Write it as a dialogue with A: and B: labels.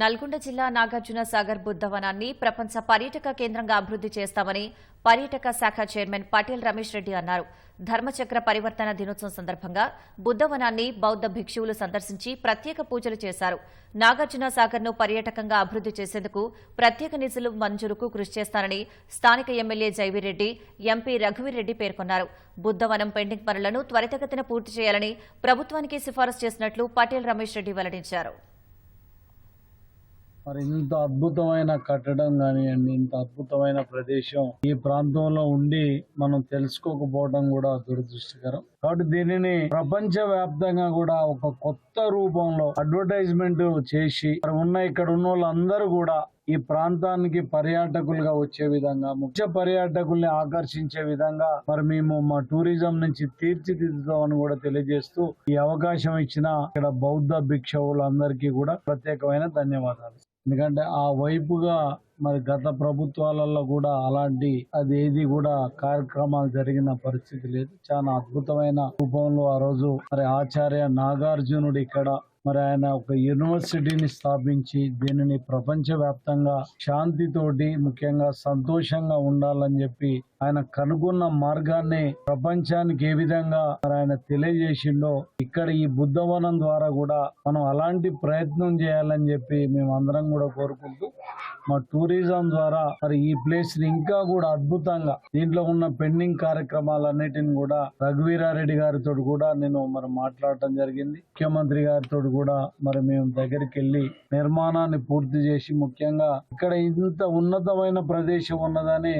A: నల్గొండ జిల్లా నాగార్జున సాగర్ బుద్ధవనాన్ని ప్రపంచ పర్యాటక కేంద్రంగా అభివృద్ది చేస్తామని పర్యాటక శాఖ చైర్మన్ పటేల్ రమేష్ రెడ్డి అన్నారు. ధర్మచక్ర పరివర్తన దినోత్సవం సందర్భంగా బుద్ధవనాన్ని బౌద్ధ భిక్షువులు సందర్శించి ప్రత్యేక పూజలు చేశారు. నాగార్జున సాగర్ను పర్యాటకంగా అభివృద్ది చేసేందుకు ప్రత్యేక నిధులు మంజూరుకు కృషి చేస్తానని స్థానిక ఎమ్మెల్యే జైవీరెడ్డి ఎంపీ రఘువీరెడ్డి పేర్కొన్నారు. బుద్ధవనం పెండింగ్ పనులను త్వరితగతిన పూర్తి చేయాలని ప్రభుత్వానికి సిఫారసు చేసినట్లు పటేల్ రమేష్ రెడ్డి వెల్లడించారు.
B: మరి ఇంత అద్భుతమైన కట్టడం కానివ్వండి ఇంత అద్భుతమైన ప్రదేశం ఈ ప్రాంతంలో ఉండి మనం తెలుసుకోకపోవడం కూడా దురదృష్టకరం. కాబట్టి దీనిని ప్రపంచ వ్యాప్తంగా కూడా ఒక కొత్త రూపంలో అడ్వర్టైజ్మెంట్ చేసి మరి ఉన్న ఇక్కడ ఉన్న వాళ్ళందరూ కూడా ఈ ప్రాంతానికి పర్యాటకులుగా వచ్చే విధంగా ముఖ్య పర్యాటకుల్ని ఆకర్షించే విధంగా మరి మేము మా టూరిజం నుంచి తీర్చిదిద్దుతామని కూడా తెలియజేస్తూ ఈ అవకాశం ఇచ్చిన ఇక్కడ బౌద్ధ భిక్షవులందరికీ కూడా ప్రత్యేకమైన ధన్యవాదాలు. ఎందుకంటే ఆ వైపుగా మరి గత ప్రభుత్వాలలో కూడా అలాంటి అది ఏది కూడా కార్యక్రమాలు జరిగిన పరిస్థితి లేదు. చాలా అద్భుతమైన రూపంలో ఆ రోజు మరి ఆచార్య నాగార్జునుడు ఇక్కడ మరి ఆయన ఒక యూనివర్సిటీని స్థాపించి దీనిని ప్రపంచ వ్యాప్తంగా శాంతితోటి ముఖ్యంగా సంతోషంగా ఉండాలని చెప్పి ఆయన కనుగొన్న మార్గాన్ని ప్రపంచానికి ఏ విధంగా మరి ఆయన తెలియజేసిండో ఇక్కడ ఈ బుద్ధవనం ద్వారా కూడా మనం అలాంటి ప్రయత్నం చేయాలని చెప్పి మేము అందరం కూడా కోరుకుంటూ మా టూరిజం ద్వారా మరి ఈ ప్లేస్ని ఇంకా కూడా అద్భుతంగా దీంట్లో ఉన్న పెండింగ్ కార్యక్రమాలన్నిటిని కూడా రఘువీరారెడ్డి గారితో కూడా నేను మరి మాట్లాడటం జరిగింది. ముఖ్యమంత్రి గారితో కూడా మరి మేము దగ్గరికి వెళ్ళి నిర్మాణాన్ని పూర్తి చేసి ముఖ్యంగా ఇక్కడ ఇంత ఉన్నతమైన ప్రదేశం ఉన్నదని